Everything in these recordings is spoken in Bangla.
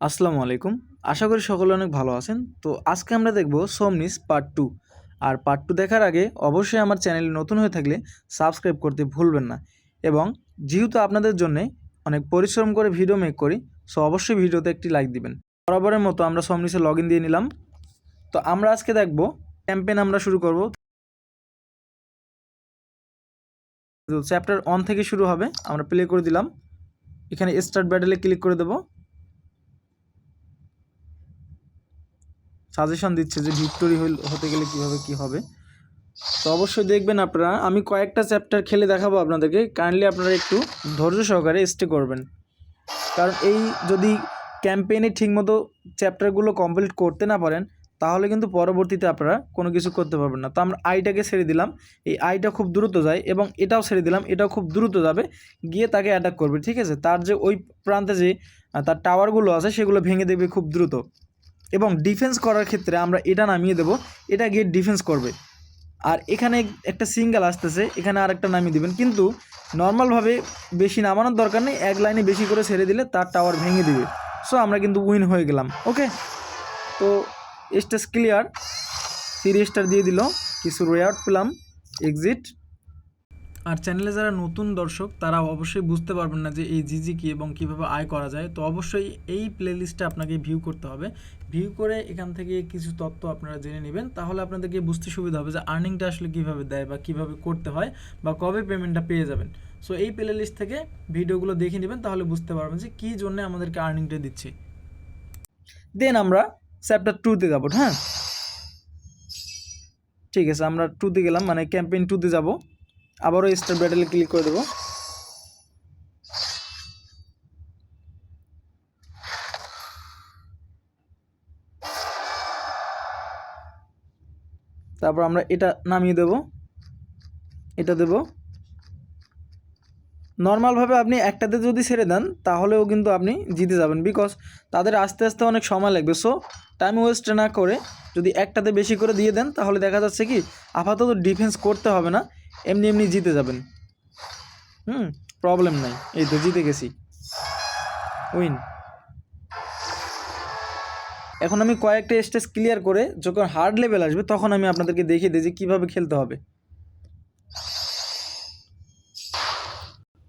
আসসালামু আলাইকুম। আশা করি সকলে অনেক ভালো আছেন। তো আজকে আমরা দেখব সোমনিস পার্ট টু আর পার্ট টু দেখার আগে অবশ্যই আমার চ্যানেলে নতুন হয়ে থাকলে সাবস্ক্রাইব করতে ভুলবেন না। এবং যেহেতু আপনাদের জন্যে অনেক পরিশ্রম করে ভিডিও মেক করি সো অবশ্যই ভিডিওতে একটি লাইক দিবেন। বরাবরের মতো আমরা সোমনিসে লগ দিয়ে নিলাম। তো আমরা আজকে দেখব ক্যাম্পেন আমরা শুরু করব। চ্যাপ্টার অন থেকে শুরু হবে। আমরা প্লে করে দিলাম। এখানে স্টার্ট ব্যাটেলে ক্লিক করে দেবো। সাজেশন দিচ্ছে যে ভিক্টোরি হতে গেলে কীভাবে কি হবে। তো অবশ্যই দেখবেন আপনারা, আমি কয়েকটা চ্যাপ্টার খেলে দেখাবো আপনাদেরকে। কাইন্ডলি আপনারা একটু ধৈর্য সহকারে স্টে করবেন। কারণ এই যদি ক্যাম্পেইনে ঠিকমতো চ্যাপ্টারগুলো কমপ্লিট করতে না পারেন, তাহলে কিন্তু পরবর্তীতে আপনারা কোনো কিছু করতে পারবেন না। তো আমরা আইটাকে ছেড়ে দিলাম। এই আইটা খুব দ্রুত যায় এবং এটাও ছেড়ে দিলাম, এটাও খুব দ্রুত যাবে, গিয়ে তাকে অ্যাটাক করবে, ঠিক আছে? তার যে ওই প্রান্তে যে তার টাওয়ারগুলো আছে, সেগুলো ভেঙে দেবে খুব দ্রুত। এবং ডিফেন্স করার ক্ষেত্রে আমরা এটা নামিয়ে দেব। এটা গিয়ে ডিফেন্স করবে। আর এখানে একটা সিঙ্গেল আসতেছে, এখানে আর একটা নামিয়ে দেবেন। কিন্তু নর্মালভাবে বেশি নামানোর দরকার নেই, এক লাইনে বেশি করে ছেড়ে দিলে তার টাওয়ার ভেঙে দিবে। সো আমরা কিন্তু উইন হয়ে গেলাম ওকে তো স্টেজ ক্লিয়ার থ্রি স্টার দিয়ে দিল, কিছু রেয়ার্ড পেলাম এক্সিট আর চ্যানেলে যারা নতুন দর্শক, তারা অবশ্যই বুঝতে পারবেন না যে এই জিজি কি এবং কীভাবে আয় করা যায়। তো অবশ্যই এই প্লেলিস্টটা আপনাকে ভিউ করতে হবে। ভিউ করে এখান থেকে কিছু তথ্য আপনারা জেনে নেবেন। তাহলে আপনাদেরকে বুঝতে সুবিধা হবে যে আর্নিংটা আসলে কীভাবে দেয় বা কীভাবে করতে হয় বা কবে পেমেন্টটা পেয়ে যাবেন। সো এই প্লেলিস্ট থেকে ভিডিওগুলো দেখে নেবেন, তাহলে বুঝতে পারবেন যে কী জন্য আমাদেরকে আর্নিংটা দিচ্ছে। দেন আমরা চ্যাপ্টার টুতে যাব হ্যাঁ? ঠিক আছে, আমরা টুতে গেলাম মানে ক্যাম্পেইন টুতে যাব। আবারও স্টার ব্যাটেলে ক্লিক করে দেবো। তারপর আমরা এটা নামিয়ে দেব। এটা দেব। নর্মালভাবে আপনি একটাতে যদি ছেড়ে দেন, তাহলেও কিন্তু আপনি জিতে যাবেন বিকজ তাদের আস্তে আস্তে অনেক সময় লাগবে। সো টাইম ওয়েস্ট না করে যদি একটাতে বেশি করে দিয়ে দেন, তাহলে দেখা যাচ্ছে কি, আপাতত ডিফেন্স করতে হবে না, এমনি এমনি জিতে যাবেন। হুম প্রবলেম নাই। এই তো জিতে গেছি। উইন এখন আমি কয়েকটা স্টেজ ক্লিয়ার করে যখন হার্ড লেভেল আসবে, তখন আমি আপনাদেরকে দেখিয়ে দিই যে কীভাবে খেলতে হবে।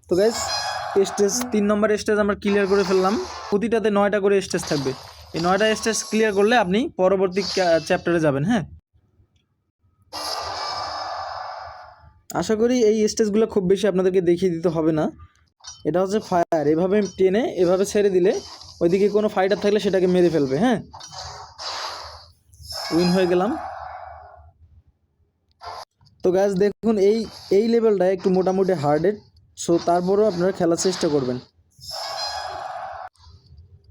তো গাইজ স্টেজ তিন নম্বর স্টেজ আমরা ক্লিয়ার করে ফেললাম। প্রতিটাতে নয়টা করে স্টেজ থাকবে। এই নয়টা স্টেজ ক্লিয়ার করলে আপনি পরবর্তী চ্যাপ্টারে যাবেন হ্যাঁ? আশা করি এই স্টেজগুলো খুব বেশি আপনাদেরকে দেখিয়ে দিতে হবে না। এটা হচ্ছে ফায়ার এভাবে টেনে, এভাবে ছেড়ে দিলে ওইদিকে কোনো ফাইটার থাকলে সেটাকে মেরে ফেলবে হ্যাঁ? উইন হয়ে গেলাম। তো গাছ দেখুন এই এই লেভেলটা একটু মোটামুটি হার্ডেড সো তারপরেও আপনারা খেলার চেষ্টা করবেন।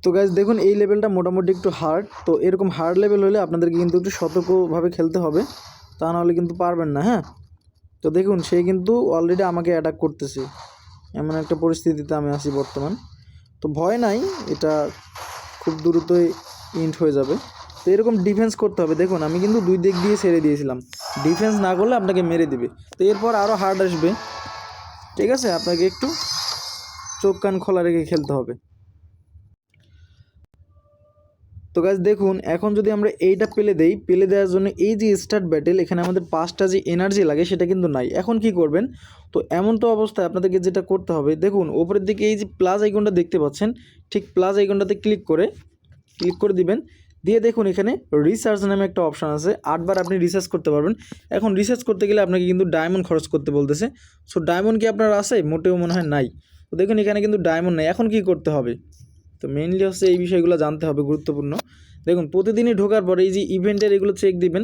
তো গাছ দেখুন, এই লেভেলটা মোটামুটি একটু হার্ড তো এরকম হার্ড লেভেল হলে আপনাদেরকে কিন্তু একটু সতর্কভাবে খেলতে হবে। তা নাহলে কিন্তু পারবেন না হ্যাঁ? তো দেখুন, সে কিন্তু অলরেডি আমাকে অ্যাটাক করতেছে। এমন একটা পরিস্থিতিতে আমি আছি বর্তমান। তো ভয় নাই, এটা খুব দ্রুতই ইন্ট হয়ে যাবে। তো এরকম ডিফেন্স করতে হবে। দেখুন, আমি কিন্তু দুই দিক দিয়ে ছেড়ে দিয়েছিলাম। ডিফেন্স না করলে আপনাকে মেরে দিবে। তো এরপর আরও হার্ড আসবে। ঠিক আছে, আপনাকে একটু চোখ কান খোলা রেখে খেলতে হবে। তো গাছ দেখুন, এখন যদি আমরা এইটা পেলে দেই, পেলে দেওয়ার জন্য এই যে স্টার্ট ব্যাটেল এখানে আমাদের পাঁচটা যে এনার্জি লাগে সেটা কিন্তু নাই। এখন কি করবেন? তো এমন তো অবস্থায় আপনাদেরকে যেটা করতে হবে, দেখুন, ওপরের দিকে এই যে প্লাস আইকনটা দেখতে পাচ্ছেন, ঠিক প্লাস আইকনটাতে ক্লিক করে ক্লিক করে দিবেন। দিয়ে দেখুন এখানে রিসার্চ নামে একটা অপশান আছে। আটবার আপনি রিসার্চ করতে পারবেন। এখন রিসার্চ করতে গেলে আপনাকে কিন্তু ডায়মন্ড খরচ করতে বলতেছে। সো ডায়মন্ড কি আপনার আছে? মোটেও মনে হয় নাই। তো দেখুন এখানে কিন্তু ডায়মন্ড নেই। এখন কি করতে হবে? তো মেইনলি হচ্ছে এই বিষয়গুলো জানতে হবে, গুরুত্বপূর্ণ। দেখুন, প্রতিদিনই ঢোকার পরে এই যে ইভেন্টের এগুলো চেক দিবেন।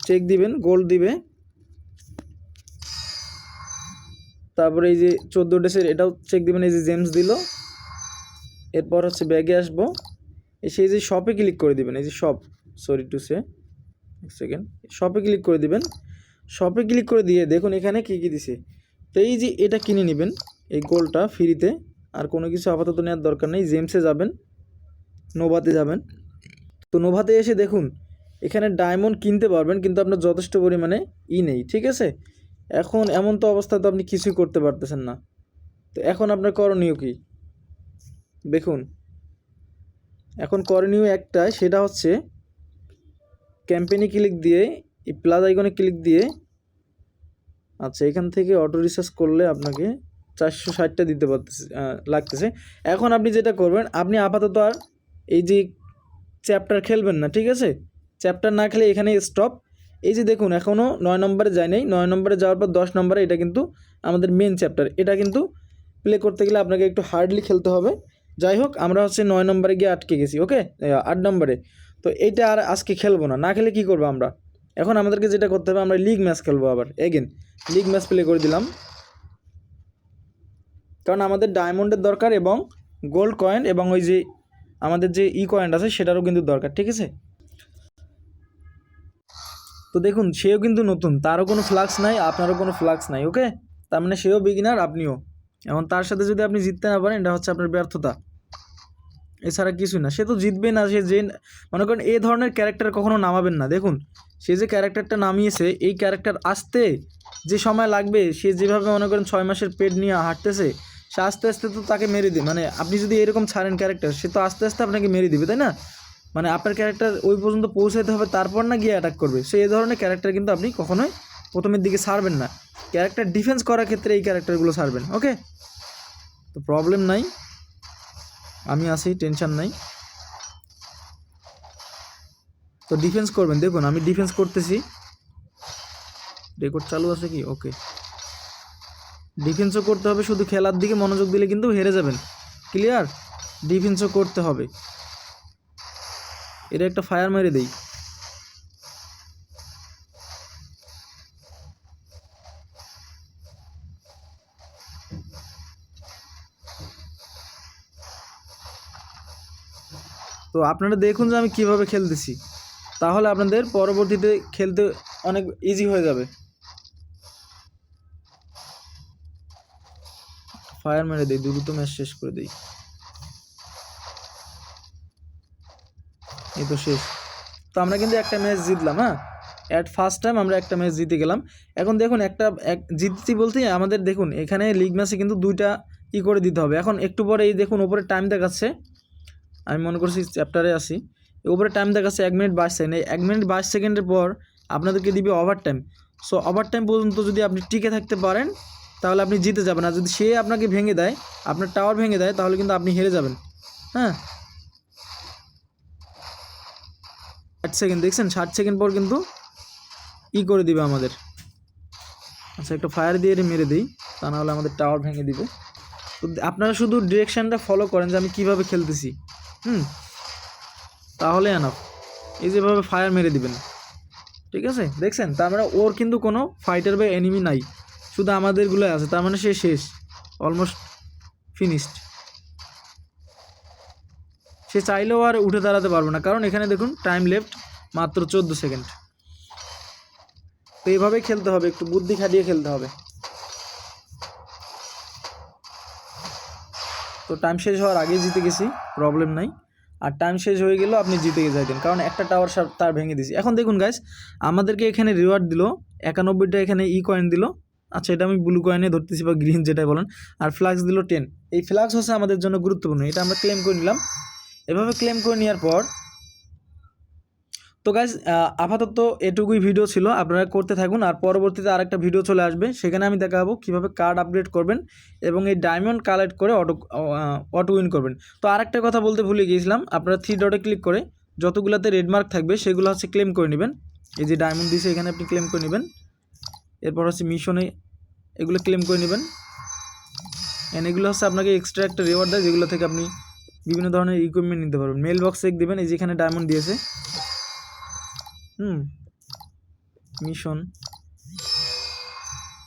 চেক দিবেন গোল্ড দিবে। তারপরে এই যে চোদ্দ ডেসের এটাও চেক দিবেন। এই যে জেমস দিল। এরপর হচ্ছে ব্যাগে আসব। এসে এই যে শপে ক্লিক করে দিবেন, এই যে শপ সরি টু সে সেকেন্ড শপে ক্লিক করে দিবেন শপে ক্লিক করে দিয়ে দেখুন এখানে কী কী দিছে। তো এই যে এটা কিনে নেবেন, এই গোলটা ফ্রিতে আর কোনো কিছু আপাতত নেওয়ার দরকার নেই জেমসে যাবেন নোভাতে যাবেন। তো নোভাতে এসে দেখুন, এখানে ডায়মন্ড কিনতে পারবেন, কিন্তু আপনার যথেষ্ট পরিমাণে ই নেই, ঠিক আছে? এখন এমন তো অবস্থা তো আপনি কিছুই করতে পারতেছেন না। তো এখন আপনার করণীয় কী? দেখুন এখন করণীয় একটাই সেটা হচ্ছে ক্যাম্পেইনে ক্লিক দিয়ে, এই প্লাস আইকনে ক্লিক দিয়ে আচ্ছা এখান থেকে অটো রিসার্চ করলে আপনাকে চারশো ষাটটা দিতে পারতেছে লাগতেছে। এখন আপনি যেটা করবেন, আপনি আপাতত আর এই যে চ্যাপ্টার খেলবেন না, ঠিক আছে? চ্যাপ্টার না খেলে এখানে স্টপ এই যে দেখুন এখনও নয় নম্বরে যায় নাই, নয় নম্বরে যাওয়ার পর দশ নম্বরে এটা কিন্তু আমাদের মেন চ্যাপ্টার এটা কিন্তু প্লে করতে গেলে আপনাকে একটু হার্ডলি খেলতে হবে। যাই হোক আমরা হচ্ছে নয় নম্বরে গিয়ে আটকে গেছি, ওকে? আট নম্বরে। তো এইটা আর আজকে খেলব না। না খেলে কী করব আমরা? এখন আমাদেরকে যেটা করতে হবে, আমরা লিগ ম্যাচ খেলব আবার এগেন লিগ ম্যাচ প্লে করে দিলাম। কারণ আমাদের ডায়মন্ডের দরকার এবং গোল্ড কয়েন এবং ওই যে আমাদের যে ই কয়েন আছে, সেটারও কিন্তু দরকার, ঠিক আছে? তো দেখুন, সেও কিন্তু নতুন, তারও কোনো ফ্লাক্স নাই, আপনারও কোনো ফ্লাক্স নাই, ওকে? তার মানে সেও বিগিনার আপনিও। এবং তার সাথে যদি আপনি জিততে না পারেন, এটা হচ্ছে আপনার ব্যর্থতা। এছাড়া কিছুই না। সে তো জিতবে না, সে যে মনে করেন এই ধরনের ক্যারেক্টার কখনো নামাবেন না। দেখুন, সে যে ক্যারেক্টারটা নামিয়েছে, এই ক্যারেক্টার আসতে যে সময় লাগবে, সে যেভাবে মনে করেন ছয় মাসের পেট নিয়ে হাঁটতেছে, সে আস্তে আস্তে তো তাকে মেরে দিবে। মানে আপনি যদি এরকম ছাড়েন ক্যারেক্টার সে তো আস্তে আস্তে আপনাকে মেরে দেবে, তাই না? মানে আপনার ক্যারেক্টার ওই পর্যন্ত পৌঁছাতে হবে, তারপর না গিয়ে অ্যাটাক করবে। সো এই ধরনের ক্যারেক্টার কিন্তু আপনি কখনোই প্রথমের দিকে সারবেন না। ক্যারেক্টার ডিফেন্স করার ক্ষেত্রে এই ক্যারেক্টারগুলো ছাড়বেন ওকে তো প্রবলেম নাই। আমি আছি টেনশন নাই। তো ডিফেন্স করবেন, দেখুন আমি ডিফেন্স করতেছি। রেকর্ড চালু আছে কি? ওকে ডিফেন্সও করতে হবে, শুধু খেলার দিকে মনোযোগ দিলে কিন্তু হেরে যাবেন। ক্লিয়ার ডিফেন্সও করতে হবে। এটা একটা ফায়ার মেরে দেই। তো আপনারা দেখুন যে আমি কীভাবে খেলতেছি। তাহলে আপনাদের পরবর্তীতে খেলতে অনেক ইজি হয়ে যাবে। ফায়ার মেরে দিই, দ্রুত ম্যাচ শেষ করে দিই। এই তো শেষ। তো আমরা কিন্তু একটা ম্যাচ জিতলাম হ্যাঁ? অ্যাট ফার্স্ট টাইম আমরা একটা ম্যাচ জিতে গেলাম। এখন দেখুন একটা, এক, জিতছি বলতে আমাদের দেখুন, এখানে লিগ ম্যাচে কিন্তু দুইটা ই করে দিতে হবে। এখন একটু পরে এই দেখুন উপরে টাইম দেখাচ্ছে। আমি মনে করছি চ্যাপ্টারে আসি উপরে টাইম দেখাচ্ছে এক মিনিট বাইশ সেকেন্ড এই এক মিনিট বাইশ সেকেন্ডের পর আপনাদেরকে দিবে over time so over time পর্যন্ত যদি আপনি টিকে থাকতে পারেন, তাহলে আপনি জিতে যাবেন। আর যদি সে আপনাকে ভেঙে দেয়, আপনার টাওয়ার ভেঙে দেয়, তাহলে কিন্তু আপনি হেরে যাবেন। হ্যাঁ? ষাট সেকেন্ড দেখছেন? ষাট সেকেন্ড পর কিন্তু ই করে দিবে আমাদের। আচ্ছা একটা ফায়ার দিয়ে মেরে দিই, তা নাহলে আমাদের টাওয়ার ভেঙে দিবে। তো আপনারা শুধু ডিরেকশানটা ফলো করেন যে আমি কীভাবে খেলতেছি। হুম। তাহলে আনাফ এই যেভাবে ফায়ার মেরে দিবেন। ঠিক আছে? দেখছেন? তার মানে ওর কিন্তু কোনো ফাইটার বা এনিমি নাই। শুধু আমাদেরগুলোই আছে। তার মানে সে শেষ। অলমোস্ট ফিনিশড সে চাইলেও আর উঠে দাঁড়াতে পারবে না। কারণ এখানে দেখুন টাইম লেফট মাত্র চোদ্দ সেকেন্ড তো এইভাবেই খেলতে হবে। একটু বুদ্ধি খাটিয়ে খেলতে হবে। তো টাইম শেষ হওয়ার আগেই জিতে গেছি প্রবলেম নাই। আর টাইম শেষ হয়ে গেলেও আপনি জিতে যাইতেন, কারণ একটা টাওয়ার তার ভেঙে দিয়েছি। এখন দেখুন গাইস আমাদেরকে এখানে রিওয়ার্ড দিল, একানব্বইটা এখানে ই কয়েন দিল। আচ্ছা এটা আমি ব্লু কয়েনে ধরতেছি বা গ্রিন যেটা বলেন। আর ফ্লাক্স দিল টেন এই ফ্লাক্স হচ্ছে আমাদের জন্য গুরুত্বপূর্ণ, এটা আমরা ক্লেম করে নিলাম। এভাবে ক্লেম করে নেওয়ার পর তো গাইজ আপাতত এটুকুই ভিডিও ছিল, আপনারা করতে থাকুন, আর পরবর্তীতে আরেকটা ভিডিও চলে আসবে, সেখানে আমি দেখাবো কীভাবে কার্ড আপগ্রেড করবেন এবং এই ডায়মন্ড কালেক্ট করে অটো অটো উইন করবেন। তো আরেকটা কথা বলতে ভুলে গিয়েছিলাম, আপনারা থ্রি ডটে ক্লিক করে যতগুলোতে রেডমার্ক থাকবে, সেগুলো হচ্ছে ক্লেম করে নেবেন। এই যে ডায়মন্ড দিয়েছে এখানে আপনি ক্লেম করে নেবেন। এরপর হচ্ছে মিশনে এগুলো ক্লেম করে নেবেন। অ্যান্ড এগুলো হচ্ছে আপনাকে এক্সট্রা একটা রেওয়ার্ড দেয়, যেগুলো থেকে আপনি বিভিন্ন ধরনের ইকুইপমেন্ট নিতে পারবেন। মেল বক্স দেবেন, এই যেখানে ডায়মন্ড দিয়েছে। হুম মিশন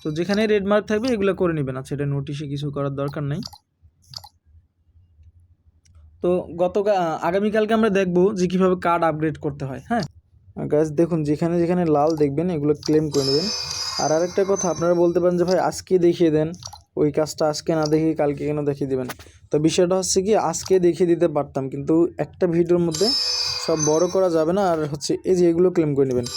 তো যেখানে রেড মার্ক থাকবে, এগুলো করে নেবেন আচ্ছা এটা নোটিশে কিছু করার দরকার নেই। তো গত আগামীকালকে আমরা দেখব যে কীভাবে কার্ড আপগ্রেড করতে হয় হ্যাঁ? গাছ দেখুন, যেখানে যেখানে লাল দেখবেন, এগুলো ক্লেম করে নেবেন। আর আরেকটা কথা, আপনারা বলতে পারেন যে, ভাই, আজকে দেখিয়ে দেন। ওই কাজটা আজকে না দেখিয়ে কালকে কেন দেখিয়ে দেবেন? তো বিষয়টা হচ্ছে কি, আজকে দেখিয়ে দিতে পারতাম। কিন্তু একটা ভিডিওর মধ্যে সব বড় করা যাবে না, আর হচ্ছে এই যে এগুলো ক্লেম করে নেবেন।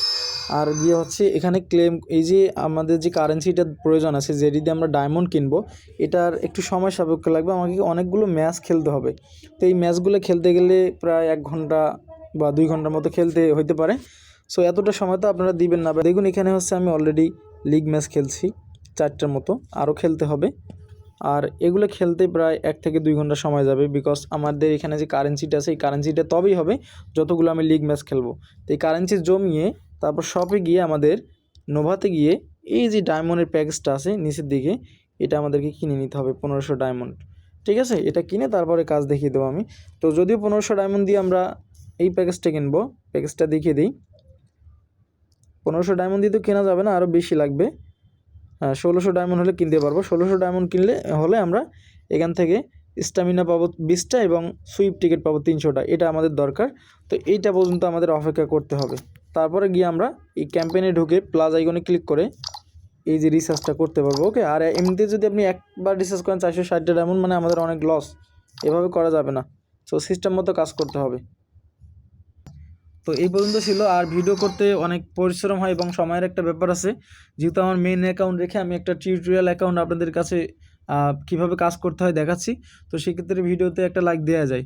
আর গিয়ে হচ্ছে এখানে ক্লেম এই যে আমাদের যে কারেন্সিটার প্রয়োজন আছে যেটি দিয়ে আমরা ডায়মন্ড কিনবো, এটার একটু সময় সাপেক্ষ লাগবে, আমাকে অনেকগুলো ম্যাচ খেলতে হবে। তো এই ম্যাচগুলো খেলতে গেলে প্রায় এক ঘণ্টা বা দুই ঘণ্টার মতো খেলতে হইতে পারে। সো এতটা সময় তো আপনারা দিবেন না। দেখুন, এখানে হচ্ছে আমি অলরেডি লিগ ম্যাচ খেলছি, চারটার মতো, আরও খেলতে হবে। আর এগুলো খেলতে প্রায় এক থেকে দুই ঘণ্টা সময় যাবে বিকজ আমাদের এখানে যে কারেন্সিটা আছে, এই কারেন্সিটা তবেই হবে যতগুলো আমি লিগ ম্যাচ খেলব। তো এই কারেন্সি জমিয়ে তারপর শপে গিয়ে আমাদের নোভাতে গিয়ে এই যে ডায়মন্ডের প্যাকেজটা আছে নিচের দিকে, এটা আমাদেরকে কিনে নিতে হবে পনেরোশো ডায়মন্ড ঠিক আছে? এটা কিনে তারপরে কাজ দেখিয়ে দেবো আমি। তো যদিও পনেরোশো ডায়মন্ড দিয়ে আমরা এই প্যাকেজটা কিনবো প্যাকেজটা দেখিয়ে দিই। পনেরোশো ডায়মন্ড দিয়ে তো কেনা যাবে না আরও বেশি লাগবে। ষোলোশো ডায়মন্ড হলে কিনতে পারব। ষোলোশো ডায়মন্ড কিনলে হলে আমরা এখান থেকে স্টামিনা পাবো বিশটা এবং সুইপ টিকিট পাবো তিনশোটা। এটা আমাদের দরকার। তো এইটা পর্যন্ত আমাদের অপেক্ষা করতে হবে। তারপরে গিয়ে আমরা এই ক্যাম্পেইনে ঢুকে প্লাস আইকনে ক্লিক করে এই যে রিসার্চটা করতে পারব ওকে আর এমনিতে যদি আপনি একবার রিসার্চ করেন, চারশো ষাটটা ডায়মন্ড মানে আমাদের অনেক লস এভাবে করা যাবে না। সো সিস্টেম মতো কাজ করতে হবে। তো এই পর্যন্ত ছিল। আর ভিডিও করতে অনেক পরিশ্রম হয় এবং সময়ের একটা ব্যাপার আছে। যেহেতু আমার মেন অ্যাকাউন্ট রেখে আমি একটা টিউটোরিয়াল অ্যাকাউন্ট আপনাদের কাছে কীভাবে কাজ করতে হয় দেখাচ্ছি। তো সেক্ষেত্রে ভিডিওতে একটা লাইক দেওয়া যায়।